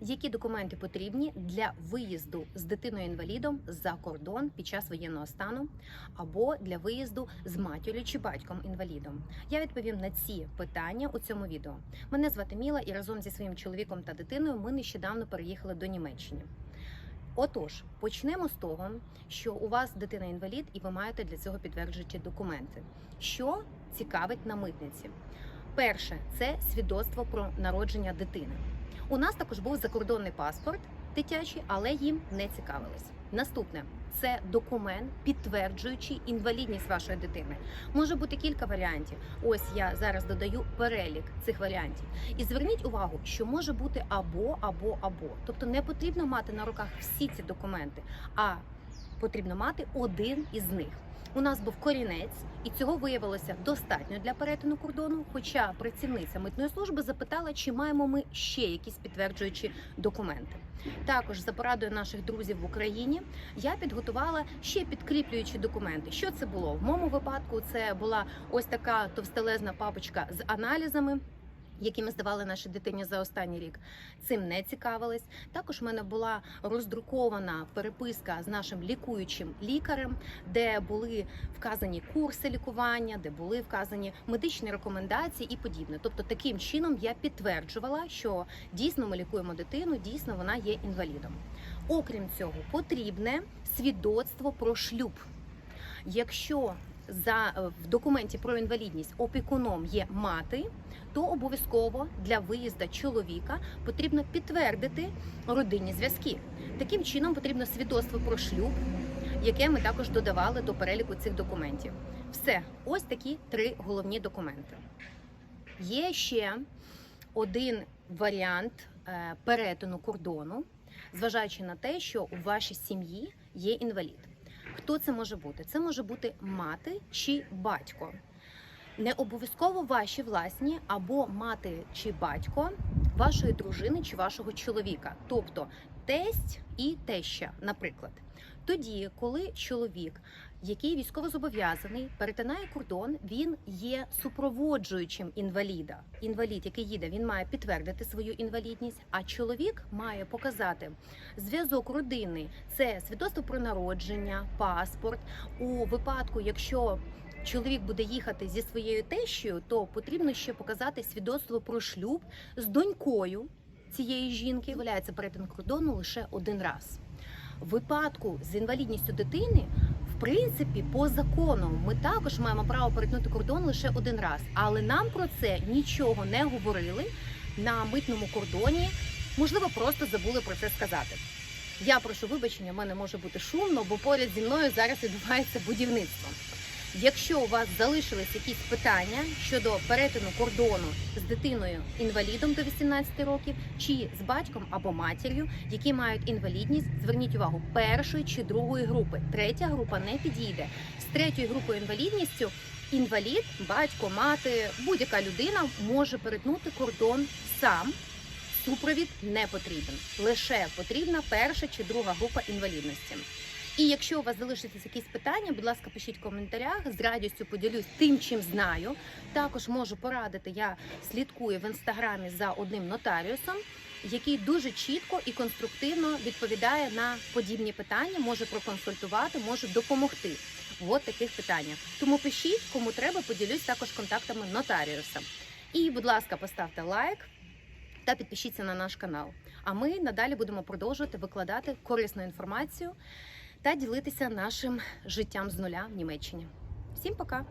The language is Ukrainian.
які документи потрібні для виїзду з дитиною інвалідом за кордон під час воєнного стану або для виїзду з матір'ю чи батьком інвалідом. Я відповім на ці питання у цьому відео. Мене звати Міла, і разом зі своїм чоловіком та дитиною ми нещодавно переїхали до Німеччини. Отож, почнемо з того, що у вас дитина інвалід, і ви маєте для цього підтверджуючі документи. Що цікавить на митниці? Перше це свідоцтво про народження дитини. У нас також був закордонний паспорт дитячий, але їм не цікавились. Наступне це документ, підтверджуючий інвалідність вашої дитини. Може бути кілька варіантів. Ось я зараз додаю перелік цих варіантів. І зверніть увагу, що може бути або, або, або. Тобто не потрібно мати на руках всі ці документи, а потрібно мати один із них. У нас був корінець, і цього виявилося достатньо для перетину кордону. Хоча працівниця митної служби запитала, чи маємо ми ще якісь підтверджуючі документи. Також за порадою наших друзів в Україні я підготувала ще підкріплюючі документи. Що це було? В моєму випадку це була ось така товстелезна папочка з аналізами. Які ми здавали нашій дитині за останній рік, цим не цікавились. Також в мене була роздрукована переписка з нашим лікуючим лікарем, де були вказані курси лікування, де були вказані медичні рекомендації і подібне. Тобто, таким чином я підтверджувала, що дійсно ми лікуємо дитину, дійсно вона є інвалідом. Окрім цього, потрібне свідоцтво про шлюб. Якщо за е, в документі про інвалідність опікуном є мати, то обов'язково для виїзду чоловіка потрібно підтвердити родинні зв'язки. Таким чином потрібно свідоцтво про шлюб, яке ми також додавали до переліку цих документів. Все, ось такі три головні документи. Є ще один варіант е, перетину кордону, зважаючи на те, що у вашій сім'ї є інвалід. Хто це може бути? Це може бути мати чи батько. Не обов'язково ваші власні або мати чи батько вашої дружини чи вашого чоловіка, тобто тесть і теща, наприклад. Тоді, коли чоловік, який військовозобов'язаний, перетинає кордон, він є супроводжуючим інваліда. Інвалід, який їде, він має підтвердити свою інвалідність, а чоловік має показати зв'язок родини. Це свідоцтво про народження, паспорт. У випадку, якщо чоловік буде їхати зі своєю тещею, то потрібно ще показати свідоцтво про шлюб з донькою цієї жінки. Дозволяється перетин кордону лише один раз. В випадку з інвалідністю дитини, в принципі, по закону ми також маємо право перетнути кордон лише один раз, але нам про це нічого не говорили на митному кордоні. Можливо, просто забули про це сказати. Я прошу вибачення, в мене може бути шумно, бо поряд зі мною зараз відбувається будівництво. Якщо у вас залишились якісь питання щодо перетину кордону з дитиною інвалідом до 18 років, чи з батьком або матір'ю, які мають інвалідність, зверніть увагу першої чи другої групи. Третя група не підійде. З третьою групою інвалідністю інвалід, батько, мати, будь-яка людина може перетнути кордон сам. Супровід не потрібен. Лише потрібна перша чи друга група інвалідності. І якщо у вас залишаться якісь питання, будь ласка, пишіть в коментарях. З радістю поділюсь тим, чим знаю. Також можу порадити. Я слідкую в інстаграмі за одним нотаріусом, який дуже чітко і конструктивно відповідає на подібні питання, може проконсультувати, може допомогти в от таких питаннях. Тому пишіть, кому треба, поділюсь також контактами нотаріуса. І, будь ласка, поставте лайк та підпишіться на наш канал. А ми надалі будемо продовжувати викладати корисну інформацію та ділитися нашим життям з нуля в Німеччині. Всім пока!